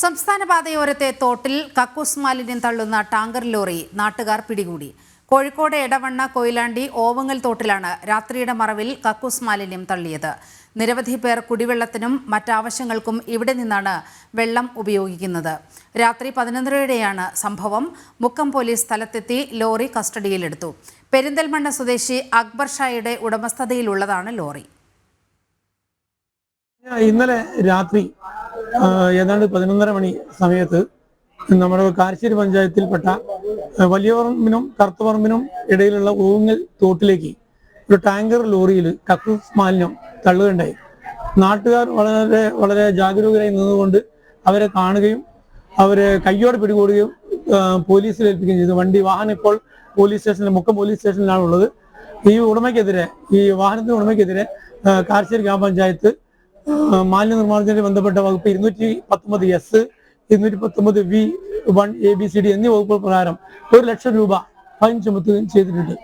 സംസ്ഥാന പാതയോരത്തെ തോട്ടിൽ കക്കൂസ് മാലിന്യം തള്ളുന്ന ടാങ്കർ ലോറി നാട്ടുകാർ പിടികൂടി. കോഴിക്കോട് എടവണ്ണ കൊയിലാണ്ടി ഓവങ്ങൽ തോട്ടിലാണ് രാത്രിയുടെ മറവിൽ കക്കൂസ് മാലിന്യം തള്ളിയത്. നിരവധി പേർ കുടിവെള്ളത്തിനും മറ്റാവശ്യങ്ങൾക്കും ഇവിടെ നിന്നാണ് വെള്ളം ഉപയോഗിക്കുന്നത്. രാത്രി പതിനൊന്നരയോടെയാണ് സംഭവം. മുക്കം പോലീസ് സ്ഥലത്തെത്തി ലോറി കസ്റ്റഡിയിലെടുത്തു. പെരിന്തൽമണ്ണ സ്വദേശി അക്ബർ ഷായുടെ ഉടമസ്ഥതയിലുള്ളതാണ് ലോറി. ഇന്നലെ രാത്രി ഏതാണ്ട് പതിനൊന്നര മണി സമയത്ത് നമ്മുടെ കാരശ്ശേരി പഞ്ചായത്തിൽപ്പെട്ട ആ, വലിയപറമ്പിനും കറുത്തപറമ്പിനും ഇടയിലുള്ള ഊങ്ങൽ തോട്ടിലേക്ക് ഒരു ടാങ്കർ ലോറിയിൽ കക്കൂസ് മാലിന്യം തള്ളുകയുണ്ടായി. നാട്ടുകാർ വളരെ വളരെ ജാഗരൂകരായി നിന്നുകൊണ്ട് അവരെ കാണുകയും അവരെ കയ്യോടെ പിടികൂടുകയും പോലീസിൽ ഏൽപ്പിക്കുകയും ചെയ്തു. വണ്ടി വാഹനം ഇപ്പോൾ പോലീസ് സ്റ്റേഷനിൽ മുക്കം പോലീസ് സ്റ്റേഷനിലാണ് ഉള്ളത്. ഈ ഉടമയ്ക്കെതിരെ ഈ വാഹനത്തിന് ഉടമയ്ക്കെതിരെ കാർശ്ശേരി ഗ്രാമപഞ്ചായത്ത് മാലിന്യ നിർമ്മാർജനവുമായി ബന്ധപ്പെട്ട വകുപ്പ് ഇരുന്നൂറ്റി പത്തൊമ്പത് എസ് ഇരുന്നൂറ്റി പത്തൊമ്പത് V one A B C D എന്നീ വകുപ്പുകൾ പ്രകാരം ഒരു ലക്ഷം രൂപ ഫൈൻ ചുമത്തുകയും ചെയ്തിട്ടുണ്ട്.